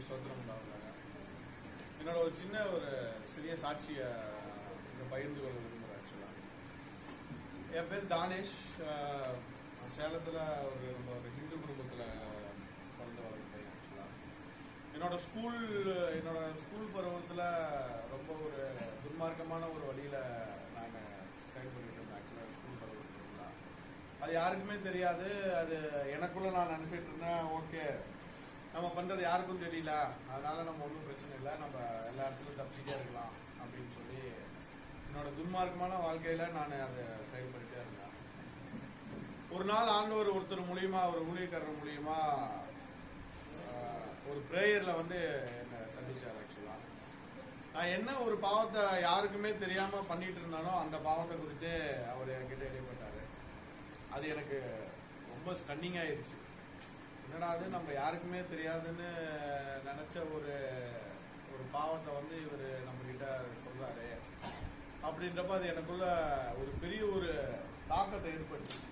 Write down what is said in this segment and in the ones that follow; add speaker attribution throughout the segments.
Speaker 1: கர்த்தருக்கு சோத்திரம் உண்டாவதாக என்னோட ஒரு சின்ன ஒரு சிறிய சாட்சியை இங்கே பகிர்ந்து கொள்ள விரும்புகிறேன் ஆக்சுவலாக என் பேர் தானேஷ் சேலத்தில் ஒரு நம்ம ஒரு ஹிந்து குடும்பத்தில் பிறந்து வளர்ந்தேன் ஆக்சுவலாக என்னோட ஸ்கூல் என்னோட ஸ்கூல் பருவத்தில் ரொம்ப ஒரு துர்மார்க்கமான ஒரு வழியில் நாங்கள் செயல்பட்டு இருந்தோம் ஆக்சுவலாக ஸ்கூல் பருவத்தில் அது யாருக்குமே தெரியாது. அது எனக்குள்ளே நான் நினச்சிட்டு இருந்தேன் ஓகே. நம்ம பண்றது யாருக்கும் தெரியல. அதனால நம்ம ஒன்றும் பிரச்சனை இல்லை. நம்ம எல்லா இடத்துலையும் தப்பிக்கிட்டே இருக்கலாம் அப்படின்னு சொல்லி என்னோட துன்மார்க்கமான வாழ்க்கையில நான் அதை செயல்படுத்தே இருந்தேன். ஒரு நாள் ஆண்டவர் ஒருத்தர் மூலியமா ஒரு ஊழியக்காரர் மூலியமா ஒரு பிரேயர்ல வந்து என்னை சந்திச்சார் ஆக்சுவலா நான் என்ன ஒரு பாவத்தை யாருக்குமே தெரியாம பண்ணிட்டு இருந்தானோ அந்த பாவத்தை குறித்து அவர் என்கிட்ட இடைப்பட்டாரு. அது எனக்கு ரொம்ப ஸ்டன்னிங் ஆயிடுச்சு என்னடா அது? நம்ம யாருக்குமே தெரியாதுன்னு நினைச்ச ஒரு ஒரு பாவத்தை வந்து இவர் நம்ம கிட்ட சொல்றாரு. அப்படின்றப்ப அது எனக்குள்ள ஒரு பெரிய ஒரு தாக்கத்தை ஏற்படுத்துச்சு.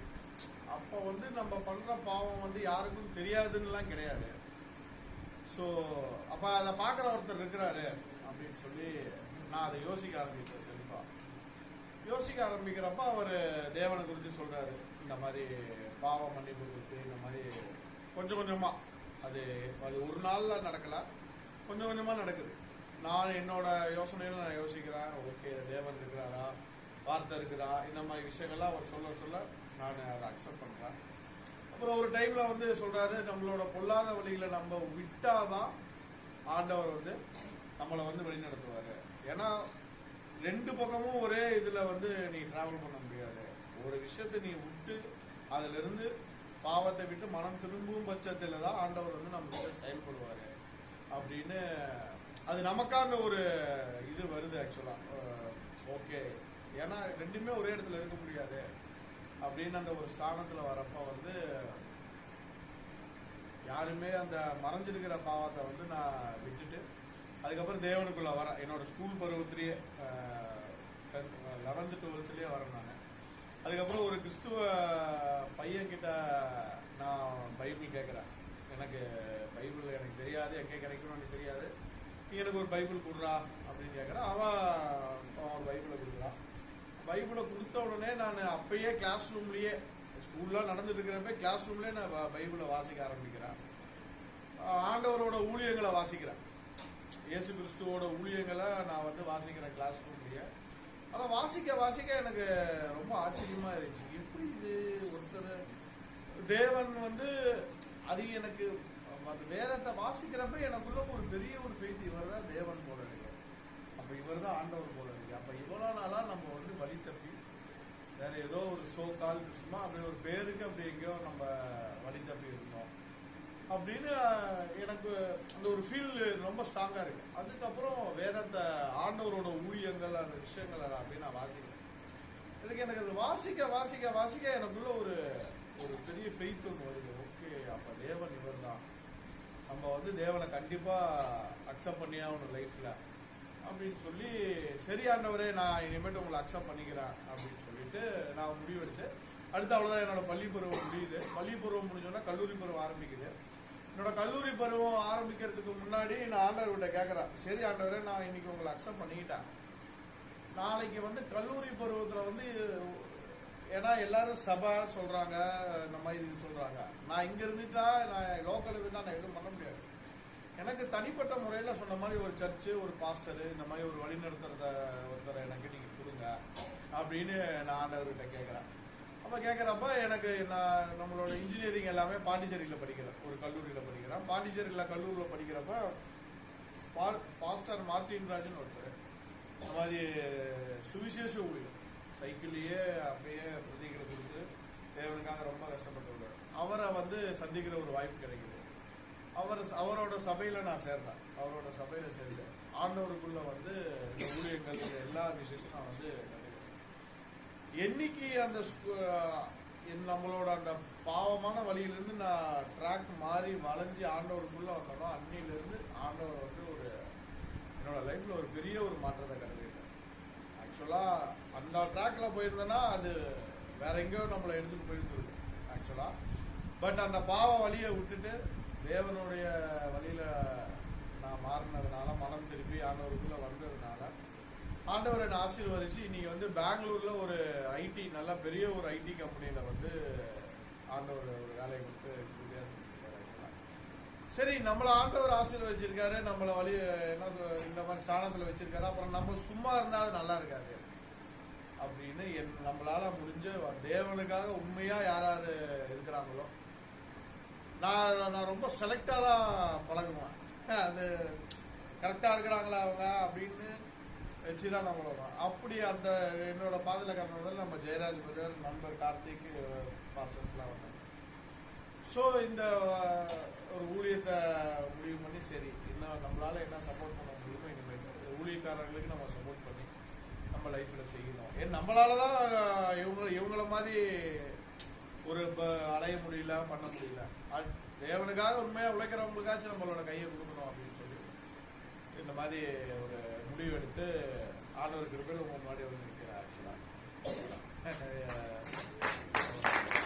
Speaker 1: அப்போ வந்து நம்ம பண்ற பாவம் வந்து யாருக்கும் தெரியாதுன்னுலாம் கிடையாது. ஸோ அப்போ அதை பார்க்குற ஒருத்தர் இருக்கிறாரு அப்படின்னு சொல்லி நான் அதை யோசிக்க ஆரம்பித்தேன் செல்ஃபா யோசிக்க ஆரம்பிக்கிறப்ப அவர் தேவனை குறித்து சொல்கிறாரு இந்த மாதிரி பாவம் மன்னிப்பு கொடுத்து இந்த மாதிரி கொஞ்சம் கொஞ்சமாக அது அது ஒரு நாளில் நடக்கலை. கொஞ்சம் கொஞ்சமாக நடக்குது. நான் என்னோட யோசனையில நான் யோசிக்கிறேன். ஓகே தேவன் இருக்கிறாரா? வார்த்தை இருக்கிறா இந்த மாதிரி விஷயங்கள்லாம் அவர் சொல்ல சொல்ல நான் அதை அக்செப்ட் பண்ணுறேன் அப்புறம் ஒரு டைமில் வந்து சொல்கிறாரு நம்மளோட பொல்லாத வழிகளை நம்ம விட்டாதான் ஆண்டவர் வந்து நம்மளை வந்து வழிநடத்துவார். ஏன்னா ரெண்டு பக்கமும் ஒரே இதில் வந்து நீ ட்ராவல் பண்ண முடியாது. ஒரு விஷயத்தை நீ விட்டு அதிலிருந்து பாவத்தை விட்டு மனம் திரும்பும் பட்சத்தில் தான் ஆண்டவர் வந்து நம்ம செயல்படுவார். அப்படின்னு அது நமக்கான ஒரு இது வருது ஆக்சுவலாக ஓகே ஏன்னா ரெண்டுமே ஒரே இடத்துல இருக்க முடியாது. அப்படின்னு அந்த ஒரு ஸ்தானத்தில் வரப்போ வந்து யாருமே அந்த மறைஞ்சிருக்கிற பாவத்தை வந்து நான் விட்டுட்டு அதுக்கப்புறம் தேவனுக்குள்ளே வரேன் என்னோட ஸ்கூல் பருவத்திலேயே லெவன்த்து டுவெல்த்துலேயே வரேன் நான். அதுக்கப்புறம் ஒரு கிறிஸ்துவ பையன் கிட்ட நான் பைபிள் கேட்குறேன். எனக்கு பைபிள் எனக்கு தெரியாது எங்கே கிடைக்கணும் எனக்கு தெரியாது. நீ எனக்கு ஒரு பைபிள் கொடுறா அப்படின்னு கேட்குறேன். அவன் அவன் பைபிளை கொடுக்குறான். பைபிளை கொடுத்த உடனே நான் அப்பயே கிளாஸ் ரூம்லேயே ஸ்கூல்லாம் நடந்துட்டு இருக்கிறப்ப கிளாஸ் ரூம்லேயே நான் பைபிளை வாசிக்க ஆரம்பிக்கிறேன். ஆண்டவரோட ஊழியங்களை வாசிக்கிறேன். இயேசு கிறிஸ்துவோட ஊழியங்களை நான் வந்து வாசிக்கிறேன் கிளாஸ் ரூம்லேயே அதை வாசிக்க வாசிக்க எனக்கு ரொம்ப ஆச்சரியமா இருந்துச்சு. எப்படி இது ஒருத்தர்? தேவன் வந்து அது எனக்கு அது வேதத்தை வாசிக்கிறப்ப எனக்குள்ள ஒரு பெரிய ஒரு ஃபெய்த் இவர் தான் தேவன் போல இருக்கு. அப்ப இவர் தான் ஆண்டவர் போல இருக்கு. அப்ப இவ்வளவு நாளா நம்ம வந்து வழி தப்பி வேற ஏதோ ஒரு சோ கால் சும்மா அப்படி ஒரு பேருக்கு அப்படி எங்கேயோ நம்ம வழி தப்பி இருக்கு அப்படின்னு எனக்கு அந்த ஒரு ஃபீல் ரொம்ப ஸ்ட்ராங்காக இருக்கு. அதுக்கப்புறம் வேற அந்த ஆண்டவரோட ஊழியங்கள் அந்த விஷயங்கள் அதை நான் வாசிக்கிறேன். இதுக்கு எனக்கு அது வாசிக்க வாசிக்க வாசிக்க எனக்குள்ள ஒரு ஒரு பெரிய ஃபெய்த் ஒன்று வருது. ஓகே அப்போ தேவன் இவர் தான். நம்ம வந்து தேவனை கண்டிப்பாக அக்செப்ட் பண்ணியே ஆகணும் லைஃப்பில் அப்படின்னு சொல்லி சரியானவரே நான் இனிமேட்டு உங்களை அக்செப்ட் பண்ணிக்கிறேன் அப்படின்னு சொல்லிட்டு நான் முடிவெடுத்து அடுத்து அவ்வளோதான் என்னோட பள்ளி பருவம் முடியுது. பள்ளி பருவம் முடிஞ்சோன்னா கல்லூரி பருவம் ஆரம்பிக்குது. என்னோட கல்லூரி பருவம் ஆரம்பிக்கிறதுக்கு முன்னாடி நான் ஆண்டவர்கிட்ட கேட்குறேன் சரி ஆண்டவரே நான் இன்னைக்கு உங்களை அக்செப்ட் பண்ணிக்கிட்டேன். நாளைக்கு வந்து கல்லூரி பருவத்தில் வந்து ஏன்னா எல்லாரும் சபை சொல்கிறாங்க இந்த மாதிரி இது சொல்கிறாங்க நான் இங்கே இருந்துட்டா நான் லோக்கல் இருந்தால் நான் எதுவும் பண்ண முடியாது. எனக்கு தனிப்பட்ட முறையில் சொன்ன மாதிரி ஒரு சர்ச்சு ஒரு பாஸ்டரு இந்த மாதிரி ஒரு வழிநடத்துறத ஒருத்தரை எனக்கு நீங்கள் கொடுங்க அப்படின்னு நான் ஆண்டவர்கிட்ட கேட்குறேன் அப்போ கேட்குறப்ப எனக்கு நான் நம்மளோட இன்ஜினியரிங் எல்லாமே பாண்டிச்சேரியில் படிக்கிறேன். ஒரு கல்லூரியில் படிக்கிறேன். பாண்டிச்சேரியில் கல்லூரியில் படிக்கிறப்ப பா- பாஸ்டர் மார்டின் ராஜன் ஒருத்தர். அந்த மாதிரி சுவிசேஷ ஊழியர். சைக்கிள்லேயே அப்படியே பிரதிகளை கொடுத்து தேவனுக்காக ரொம்ப கஷ்டப்பட்டுள்ளார் அவரை வந்து சந்திக்கிற ஒரு வாய்ப்பு கிடைக்குது. அவர் அவரோட சபையில் நான் சேர்ந்தேன். அவரோட சபையில் சேர்ந்து ஆண்டவருக்குள்ளே வந்து ஊழியர்கள் எல்லா விஷயத்தையும் நான் வந்து என்னைக்கு அந்த என் நம்மளோட அந்த பாவமான வழியிலிருந்து நான் ட்ராக் மாறி வளைஞ்சி ஆண்டவருக்குள்ள வந்தனோ அன்னையிலேருந்து ஆண்டவர் வந்து ஒரு என்னோட லைஃப்பில் ஒரு பெரிய ஒரு மாற்றத்தை கண்டுக்கிட்டேன் ஆக்சுவலாக அந்த ட்ராக்ல போயிருந்தேன்னா அது வேற எங்கேயோ நம்மளை எடுத்துட்டு போயிருந்துருக்கு ஆக்சுவலாக பட் அந்த பாவ வழியை விட்டுட்டு தேவனுடைய வழியில நான் மாறினதுனால மனம் திருப்பி ஆண்டவருக்குள்ள வந்ததுனால ஆண்டவர் என்னை ஆசீர்வதிச்சு இன்னைக்கு வந்து பெங்களூர்ல ஒரு ஐடி நல்ல பெரிய ஒரு ஐடி கம்பெனியில வந்து ஆண்டவர் ஒரு வேலையை கொடுத்து சரி நம்மளை ஆண்டவர் ஆசீர்வதிச்சிருக்காரு நம்மளை வழி என்ன இந்த மாதிரி ஸ்தானத்தில் வச்சிருக்காரு. அப்புறம் நம்ம சும்மா இருந்தா அது நல்லா இருக்காது. அப்படின்னு என் நம்மளால முடிஞ்ச தேவனுக்காக உண்மையா யார் யார் இருக்கிறாங்களோ நான் நான் ரொம்ப செலக்டாக தான் பழகுவேன். அது கரெக்டாக இருக்கிறாங்களா அவங்க அப்படின்னு வச்சு தான் நான் அப்படி அந்த என்னோட பாதையில் காரணம் நம்ம ஜெயராஜ் பிரதர் நண்பர் கார்த்திக் பாஸ்டர்ஸ்லாம் வந்தாங்க. ஸோ இந்த ஒரு ஊழியத்தை முடிவு பண்ணி சரி இன்னும் நம்மளால் என்ன சப்போர்ட் பண்ண முடியுமோ இனிமேல் ஊழியக்காரர்களுக்கு நம்ம சப்போர்ட் பண்ணி நம்ம லைஃப்பில் செய்யணும். ஏன் நம்மளால தான் இவங்க இவங்கள மாதிரி ஒரு இப்போ அடைய முடியல பண்ண முடியல. தேவனுக்காக உண்மையாக உழைக்கிறவங்களுக்காச்சும் நம்மளோட கையை கொடுக்கணும் அப்படின்னு சொல்லி இந்த மாதிரி ஒரு முடிவு எடுத்து ஆண்டவருக்கு பேர் உங்கள் முன்னாடி வந்து நிற்கிறார். ஆக்சுவலாக